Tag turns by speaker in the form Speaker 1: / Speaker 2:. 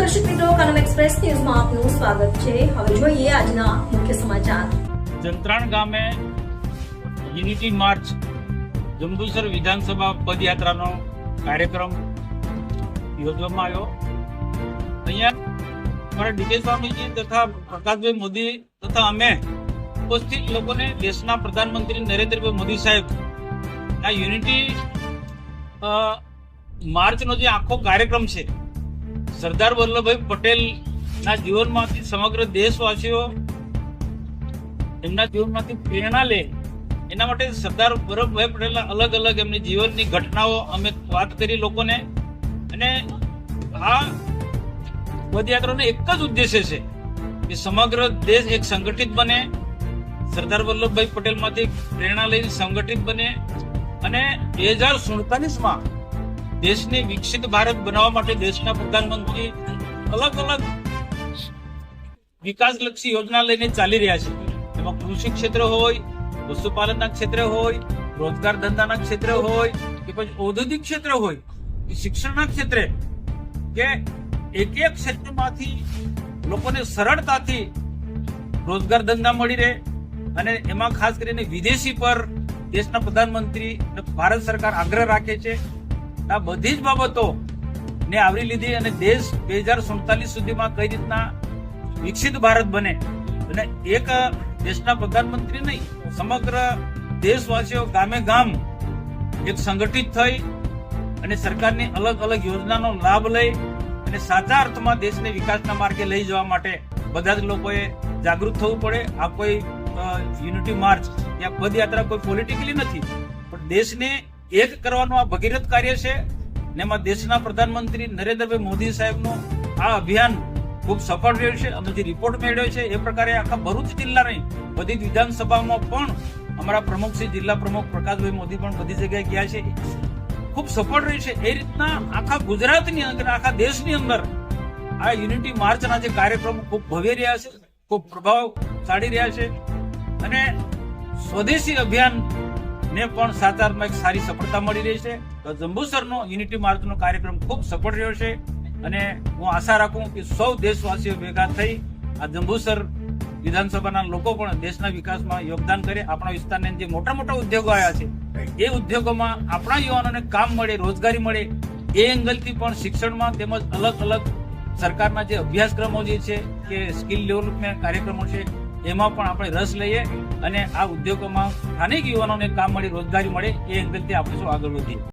Speaker 1: દર્શક મિત્રો કનમ એક્સપ્રેસ ન્યૂઝમાં આપનું સ્વાગત છે. હવે જોઈએ આજના મુખ્ય સમાચાર.
Speaker 2: જંત્રાણ ગામે યુનિટી માર્ચ જંબુસર વિધાનસભા પદયાત્રાનો કાર્યક્રમ યોજવામાં આવ્યો. અહીંયા અમારા ડીકે સ્વામીજી તથા પ્રકાશભાઈ મોદી તથા અમે ઉપસ્થિત લોકોને દેશના પ્રધાનમંત્રી નરેન્દ્રભાઈ મોદી સાહેબ, આ યુનિટી માર્ચનો જે આખો કાર્યક્રમ છે સરદાર વલ્લભભાઈ પટેલના જીવનમાંથી સમગ્ર દેશવાસીઓ એમના જીવનમાંથી પ્રેરણા લે, એના માટે સરદાર વલ્લભભાઈ પટેલના અલગ અલગ એમની જીવનની ઘટનાઓ અમે વાત કરી લોકોને. અને આ પદયાત્રાનો એક જ ઉદ્દેશ્ય છે કે સમગ્ર દેશ એક સંગઠિત બને, સરદાર વલ્લભભાઈ પટેલમાંથી પ્રેરણા લઈને સંગઠિત બને. અને બે હજાર સુડતાલીસમાં દેશને વિકસિત ભારત બનાવવા માટે દેશના પ્રધાનમંત્રી અલગ અલગ વિકાસલક્ષી યોજના લઈને ચાલી રહ્યા છે. એમાં કૃષિ ક્ષેત્ર હોય, પશુપાલનના ક્ષેત્ર હોય, રોજગાર ધંધાના ક્ષેત્ર હોય કે પછી ઔદ્યોગિક ક્ષેત્ર હોય કે શિક્ષણના ક્ષેત્રે કે એક એક ક્ષેત્રમાંથી લોકોને સરળતાથી રોજગાર ધંધા મળી રહે અને એમાં ખાસ કરીને વિદેશી પર દેશના પ્રધાનમંત્રી ભારત સરકાર આગ્રહ રાખે છે. આ બધી જ બાબતો ને આવરી લીધી અને દેશ બે હજાર સુડતાલીસ સુધીમાં કઈ રીતના વિકસિત ભારત બને અને એક દેશના પ્રધાનમંત્રી નહીં, સમગ્ર દેશવાસીઓ ગામે ગામ એક સંગઠિત થઈ અને સરકારની અલગ અલગ યોજનાનો લાભ લઈ અને સાચા અર્થમાં દેશને વિકાસના માર્ગે લઈ જવા માટે બધા જ લોકોએ જાગૃત થવું પડે. આ કોઈ યુનિટી માર્ચ યા પદયાત્રા કોઈ પોલિટિકલી નથી. પણ દેશને એક કરવાનું આ ભગીરથ કાર્ય છે ને એમાં દેશના પ્રધાનમંત્રી નરેન્દ્રભાઈ મોદી સાહેબનું આ અભિયાન ખૂબ સફળ રહ્યું છે અમે જે રિપોર્ટ મેળવ્યો છે, એ પ્રકારે આખા ભરૂચ જિલ્લા નહીં બધી વિધાનસભામાં પણ અમારા પ્રમુખ શ્રી જિલ્લા પ્રમુખ પ્રકાશભાઈ મોદી પણ બધી જગ્યાએ ગયા છે. ખૂબ સફળ રહ્યું છે. એ રીતના આખા ગુજરાતની અંદર, આખા દેશની અંદર આ યુનિટી માર્ચના જે કાર્યક્રમો ખૂબ ભવ્ય રહ્યા છે, ખૂબ પ્રભાવશાળી રહ્યા છે. અને સ્વદેશી અભિયાન ને પણ સાતારમાં એક સારી સફળતા મળી રહી છે. તો જંબુસરનો યુનિટી માર્ચનો કાર્યક્રમ ખૂબ સફળ રહ્યો છે. અને હું આશા રાખું કે સૌ દેશવાસીઓ ભેગા થઈ આ જંબુસર વિધાનસભાના લોકો પણ દેશના વિકાસમાં યોગદાન કરે. આપણા વિસ્તારને જે મોટા મોટા ઉદ્યોગો આવ્યા છે, એ ઉદ્યોગોમાં આપણા યુવાનોને કામ મળે, રોજગારી મળે, એ એંગલથી પણ શિક્ષણમાં તેમજ અલગ અલગ સરકારના જે અભ્યાસક્રમો જે છે, કે સ્કિલ ડેવલપમેન્ટ કાર્યક્રમો છે એમાં પણ આપણે રસ લઈએ અને આ ઉદ્યોગોમાં સ્થાનિક યુવાનોને કામ મળે, રોજગારી મળે, એ એંગલથી આપણે શું આગળ વધીએ?